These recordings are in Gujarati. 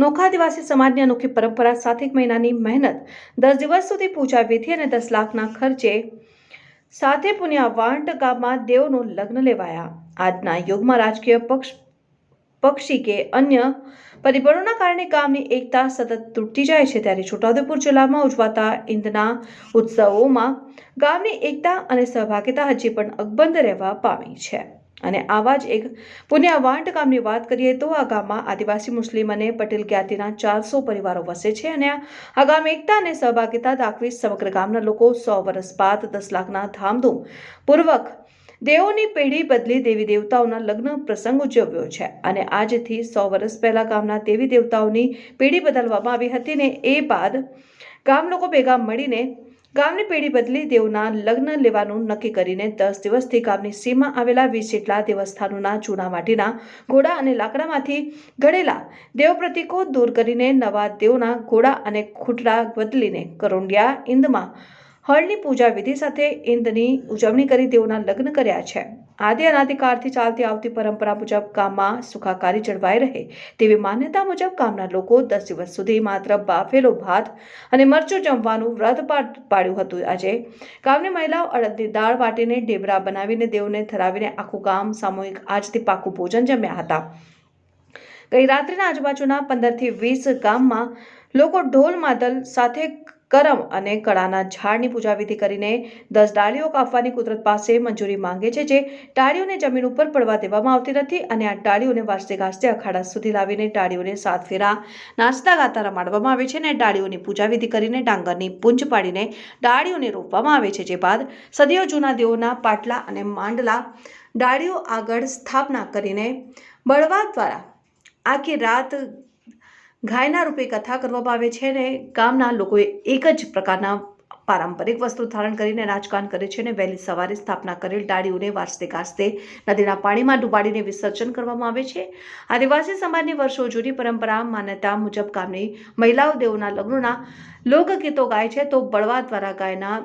નોખા આદિવાસી સમાજની અનોખી પરંપરા સાતેક મહિનાની મહેનત દસ દિવસ સુધી પૂજા વિધિ અને દસ લાખના ખર્ચે સાથે પુણ્યવાંટ ગામમાં દેવનું લગ્ન લેવાયા. આજના યુગમાં રાજકીય પક્ષ, પક્ષી કે અન્ય પરિબળોના કારણે ગામની એકતા સતત તૂટતી જાય છે. ત્યારે છોટાઉદેપુર જિલ્લામાં ઉજવાતા ઈંદના ઉત્સવોમાં ગામની એકતા અને સહભાગિતા હજી પણ અકબંધ રહેવા પામી છે. અને આવા જ એક પુણ્યવાંટ ગામની વાત કરીએ તો આ ગામમાં આદિવાસી મુસ્લિમ અને પટેલ જ્ઞાતિના ચારસો પરિવારો વસે છે અને આ ગામ એકતા અને સહભાગિતા દાખવી સમગ્ર ગામના લોકો સો વર્ષ બાદ દસ લાખના ધામધૂમ પૂર્વક દેવોની પેઢી બદલી દેવી દેવતાઓના લગ્ન પ્રસંગ ઉજવ્યો છે. અને આજથી સો વર્ષ પહેલા ગામના દેવી દેવતાઓની પેઢી બદલવામાં આવી હતી ને એ બાદ ગામ લોકો ભેગા મળીને ગામની પેઢી બદલી દેવના લગ્ન લેવાનું નક્કી કરીને દસ દિવસથી ગામની સીમા આવેલા વીસ જેટલા દેવસ્થાનોના ચૂના માટીના ઘોડા અને લાકડામાંથી ઘડેલા દેવ પ્રતિકો દૂર કરીને નવા દેવના ઘોડા અને ખૂટડા બદલીને કરોંડિયા, ઇંદમાં હળની પૂજા વિધિ સાથે ઇંદની ઉજવણી કરી દેવોના લગ્ન કર્યા છે. આદિ અનાદિકાળથી ચાલતી આવતી પરંપરા મુજબ ગામમાં સુખાકારી જળવાઈ રહે તેવી માન્યતા મુજબ ગામના લોકો દસ દિવસ સુધી માત્ર બાફેલો ભાત અને મરચું જમવાનું વ્રત પાડ- પાડ્યું હતું. આજે ગામની મહિલાઓ અડદની દાળ વાટીને ઢેબરા બનાવીને દેવને ધરાવીને આખું ગામ સામૂહિક આજથી પાકું ભોજન જમ્યા હતા. ગઈ રાત્રિના આજુબાજુના પંદરથી વીસ ગામમાં લોકો ઢોલ માદલ સાથે કરમ અને કળાના ઝાડની પૂજા વિધિ કરીને દસ ડાળીઓ કાપવાની કુદરત પાસે મંજૂરી માંગે છે જે ડાળીઓને જમીન ઉપર પડવા દેવામાં આવતી નથી અને આ ડાળીઓને વાજતે ગાજતે અખાડા સુધી લાવીને ડાળીઓને સાત ફેરા નાચતા ગાતા રમાડવામાં આવે છે અને ડાળીઓની પૂજા વિધિ કરીને ડાંગરની પૂંજ પાડીને ડાળીઓને રોપવામાં આવે છે. જે બાદ સદીઓ જૂના દેવોના પાટલા અને માંડલા ડાળીઓ આગળ સ્થાપના કરીને બળવા દ્વારા આખી રાત ગાયના રૂપે કથા કરવામાં આવે છે અને ગામના લોકોએ એક જ પ્રકારના પારંપરિક વસ્ત્રો ધારણ કરીને રાજકાન કરે છે અને વહેલી સવારે સ્થાપના કરેલ ડાળીઓને વાજતે ગાજતે નદીના પાણીમાં ડૂબાડીને વિસર્જન કરવામાં આવે છે. આદિવાસી સમાજની વર્ષો જૂની પરંપરા, માન્યતા મુજબ ગામની મહિલાઓ દેવોના લગ્નોના લોકગીતો ગાય છે તો બળવા દ્વારા ગાયના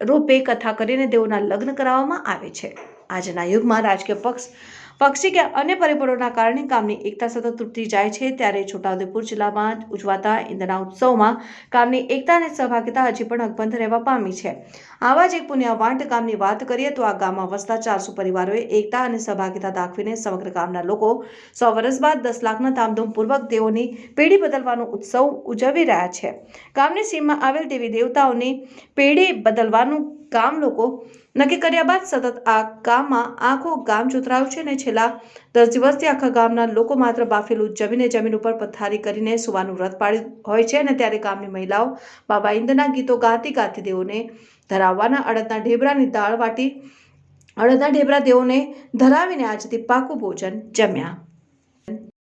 રૂપે કથા કરીને દેવોના લગ્ન કરાવવામાં આવે છે. આજના યુગમાં રાજકીય પક્ષ પક્ષી કે અન્ય પરિબળોના કારણે કામની એકતા સતત તૂટતી જાય છે, ત્યારે છોટાઉદેપુર જિલ્લામાં ઉજવાતા ઈંદના ઉત્સવમાં કામની એકતા અને સહભાગિતા હજી પણ અકબંધ રહેવા પામી છે. આવા જ એક પુણ્યવાંટ ગામની વાત કરીએ તો આ ગામમાં વસતા ચારસો પરિવારોએ એકતા અને સહભાગિતા દાખવીને સમગ્ર ગામના લોકો સો વર્ષ બાદ દસ લાખના ધામધૂમપૂર્વક દેવોની પેઢી બદલવાનો ઉત્સવ ઉજવી રહ્યા છે. ગામની સીમમાં આવેલ દેવી દેવતાઓની પેઢી બદલવાનું ગામ લોકો નક્કી કર્યા બાદ સતત આ ગામમાં આખો ગામ જોતરાયું છે અને છેલ્લા દસ દિવસથી આખા ગામના લોકો માત્ર બાફેલું જમીને જમીન ઉપર પથારી કરીને સુવાનું વ્રત પાડ્યું હોય છે અને ત્યારે ગામની મહિલાઓ બાબા ઇન્દ્રના ગીતો ગાતી ગાતી દેવોને ધરાવવાના અડદના ઢેબરાની દાળ વાટી અડદના ઢેબરા દેવોને ધરાવીને આજથી પાકું ભોજન જમ્યા.